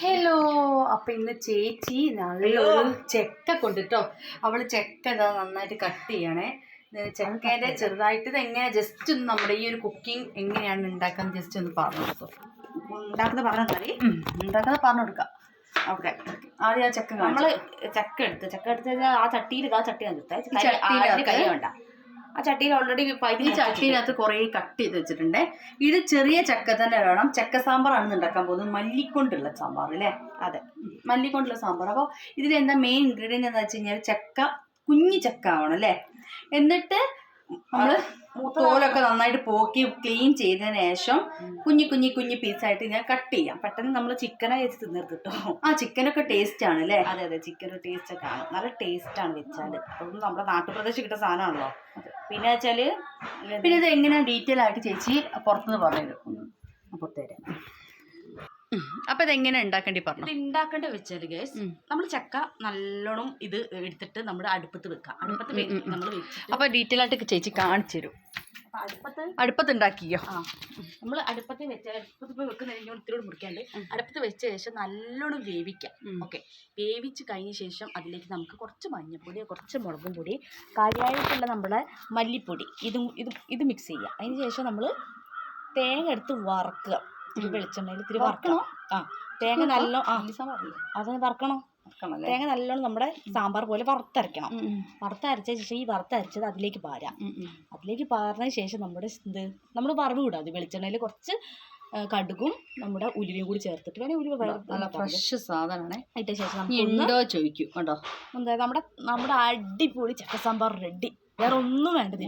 Hello അപ്പൊ ഇന്ന് ചേച്ചി നല്ലൊരു ചെക്ക കൊണ്ടിട്ടോ. അവൾ ചെക്ക ഇതാ നന്നായിട്ട് കട്ട് ചെയ്യണേ. ചെക്കേന്റെ ചെറുതായിട്ട് ഇത് എങ്ങനെ ജസ്റ്റ് ഒന്ന് നമ്മുടെ ഈ ഒരു കുക്കിംഗ് എങ്ങനെയാണ് ഉണ്ടാക്കാൻ ജസ്റ്റ് ഒന്ന് പറഞ്ഞു കൊടുക്കും ഉണ്ടാക്കുന്നത് പറഞ്ഞു മതി. ഉണ്ടാക്കുന്നത് പറഞ്ഞു കൊടുക്കാം. ഓക്കെ ആദ്യം ആ ചെക്ക നമ്മൾ ചക്ക എടുത്ത് ചക്ക എടുത്ത് ആ ചട്ടിയിൽ ആ ചട്ടി എടുത്തേ കൈ വേണ്ട. ആ ചട്ടിയിൽ ഓൾറെഡി ഈ ചട്ടിനകത്ത് കുറേ കട്ട് ചെയ്ത് വെച്ചിട്ടുണ്ട്. ഇത് ചെറിയ ചക്ക തന്നെ വേണം. ചക്ക സാമ്പാറാണ് ഉണ്ടാക്കാൻ പോകുന്നത്. മല്ലിക്കൊണ്ടുള്ള സാമ്പാർ അല്ലേ? അതെ. മല്ലിക്കൊണ്ടുള്ള സാമ്പാർ. അപ്പോൾ ഇതിൽ എന്താ മെയിൻ ഇൻഗ്രീഡിയന്റ് എന്താ വെച്ച് കഴിഞ്ഞാൽ ചക്ക കുഞ്ഞി ചക്ക ആവണം അല്ലേ? എന്നിട്ട് നമ്മൾ തോലൊക്കെ നന്നായിട്ട് പോക്കി ക്ലീൻ ചെയ്തതിന് ശേഷം കുഞ്ഞി കുഞ്ഞി കുഞ്ഞി പീസായിട്ട് ഞാൻ കട്ട് ചെയ്യാം. പെട്ടെന്ന് നമ്മൾ ചിക്കനെ വെച്ച് തിന്നരുത് കേട്ടോ ആ ചിക്കനൊക്കെ ടേസ്റ്റ് ആണ് അല്ലേ? അതെ അതെ. ചിക്കൻ ടേസ്റ്റ് ഒക്കെ ആണ് നല്ല ടേസ്റ്റ് ആണ് വെച്ചാൽ. അതൊന്നും നമ്മുടെ നാട്ടുപ്രദേശം കിട്ടുന്ന സാധനമാണല്ലോ. പിന്നെ വെച്ചാൽ പിന്നെ ഇത് എങ്ങനെ ഡീറ്റെയിൽ ആയിട്ട് ചേച്ചി പുറത്തുനിന്ന് പറഞ്ഞുതരും. പുറത്തുതരാം അപ്പോൾ ഇത് എങ്ങനെ ഉണ്ടാക്കേണ്ടി പറഞ്ഞു? ഉണ്ടാക്കേണ്ട വെച്ചാൽ ഗേസ്. നമ്മൾ ചക്ക നല്ലോണം ഇത് എടുത്തിട്ട് നമ്മുടെ അടുപ്പത്ത് വെക്കാം. അടുപ്പത്ത്. നമ്മൾ അപ്പൊ അപ്പോൾ ഡീറ്റെയിൽ ആയിട്ട് ചേച്ചി കാണിച്ചു തരും. അപ്പൊ അടുപ്പത്ത് അടുപ്പത്ത് ഉണ്ടാക്കിയോ നമ്മൾ അടുപ്പത്ത് വെച്ച അടുപ്പത്ത് പോയി വെക്കുന്നതിന് ഇത്തിരി മുറിക്കാണ്ട് അടുപ്പത്ത് വെച്ച ശേഷം നല്ലോണം വേവിക്കാം. ഓക്കെ. വേവിച്ച് കഴിഞ്ഞ ശേഷം അതിലേക്ക് നമുക്ക് കുറച്ച് മഞ്ഞൾപ്പൊടി കുറച്ച് മുളകും പൊടി കാര്യമായിട്ടുള്ള നമ്മുടെ മല്ലിപ്പൊടി ഇതും ഇത് ഇത് മിക്സ് ചെയ്യുക. അതിന് ശേഷം നമ്മൾ തേങ്ങ എടുത്ത് വറക്കുക. ഇത്തിരി വെളിച്ചെണ്ണയിൽ ഇത്തിരി വറക്കണം? ആ തേങ്ങ നല്ല ആ. അതൊന്ന് വറക്കണം? തേങ്ങ നല്ലോണം നമ്മുടെ സാമ്പാർ പോലെ വറുത്തരയ്ക്കണം. വറുത്തരച്ച ശേഷം ഈ വറുത്തരച്ചത് അതിലേക്ക് പാരാം. അതിലേക്ക് പാർന്നതിന് ശേഷം നമ്മുടെ എന്ത് നമ്മൾ വറവ് വിടാം അത് വെളിച്ചെണ്ണയിൽ കുറച്ച് കടുകും നമ്മുടെ ഉലുവയും കൂടി ചേർത്തിട്ട് വേണേൽ ഉലുവ നല്ല ഫ്രഷ് സാധനമാണേ. ശേഷം നീ നമുക്ക് ഉണ്ടോ ചോദിക്കും കേട്ടോ. എന്താ നമ്മുടെ നമ്മുടെ അടിപൊളി ചക്ക സാമ്പാർ റെഡി വേറെ ഒന്നും വേണ്ടത്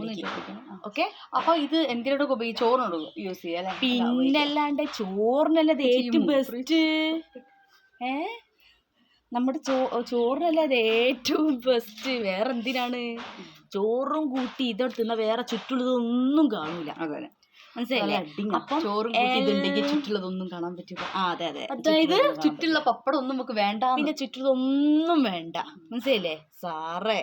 ഓക്കെ? അപ്പൊ ഇത് എന്തിനോടൊക്കെ ഉപയോഗിച്ച് ചോറിനോട് യൂസ് ചെയ്യാം പിന്നെ പിന്നല്ലാണ്ട് ചോറിനല്ലത് ഏറ്റവും ബെസ്റ്റ് ഏ? നമ്മുടെ ചോ ചോറിനല്ലാതെ ഏറ്റവും ബെസ്റ്റ് വേറെ എന്തിനാണ് ചോറും കൂട്ടി ഇതെടുത്തുന്ന വേറെ ചുറ്റുള്ളതൊന്നും കാണൂല. അതെ. ചുറ്റുള്ളതൊന്നും കാണാൻ പറ്റില്ല അതെ അതെ. അതായത് ചുറ്റുള്ളത് ചുറ്റുള്ള പപ്പടം ഒന്നും നമുക്ക് വേണ്ട പിന്നെ ചുറ്റുള്ളതൊന്നും വേണ്ട. മനസ്സിലായില്ലേ? സാറേ.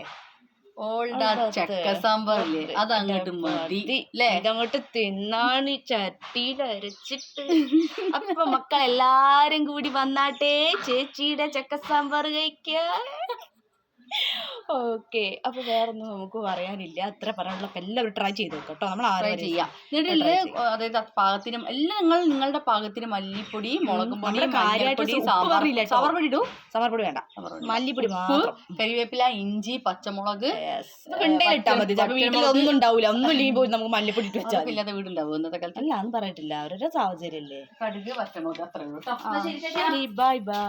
ഓൾഡ് ചക്ക സാമ്പാറില്ലേ? അത് അങ്ങോട്ട് മതി. അല്ലേ ഇതങ്ങോട്ട് തിന്നാണ് ചട്ടിയിൽ അരച്ചിട്ട്. അപ്പൊ മക്കൾ എല്ലാരും കൂടി വന്നാട്ടെ. ചേച്ചിയുടെ ചക്ക സാമ്പാർ കഴിക്കാൻ. ഓക്കെ. അപ്പൊ വേറൊന്നും നമുക്ക് പറയാനില്ല. അത്ര പറയാനുള്ള എല്ലാവരും ട്രൈ ചെയ്ത് നോക്കാം കേട്ടോ. നമ്മൾ ട്രൈ ആരും ചെയ്യാം. എന്നിട്ട് അതായത് പാകത്തിനും എല്ലാം നിങ്ങൾ നിങ്ങളുടെ പാകത്തിന് മല്ലിപ്പൊടി മുളകും പൊടി കാര്യമായിട്ട് സാമ്പാർ സാമ്പാർ പൊടി ഇടൂ. സാമ്പാർ പൊടി വേണ്ട. മല്ലിപ്പൊടി കരിവേപ്പില ഇഞ്ചി പച്ചമുളക്. ഇട്ടാ മതി. ഒന്നും ഉണ്ടാവില്ല ഒന്നും ഇല്ലെങ്കിൽ പോയി നമുക്ക് മല്ലിപ്പൊടി ഇട്ട് വെച്ചാൽ ഇല്ലാതെ വീടുണ്ടാവും ഇന്നത്തെ കാലത്ത്? അല്ല അതൊന്നും പറഞ്ഞിട്ടില്ല അവരുടെ സാഹചര്യം അല്ലേ കടുക് പച്ചമുളക് അത്രയും കേട്ടോ. Bye bye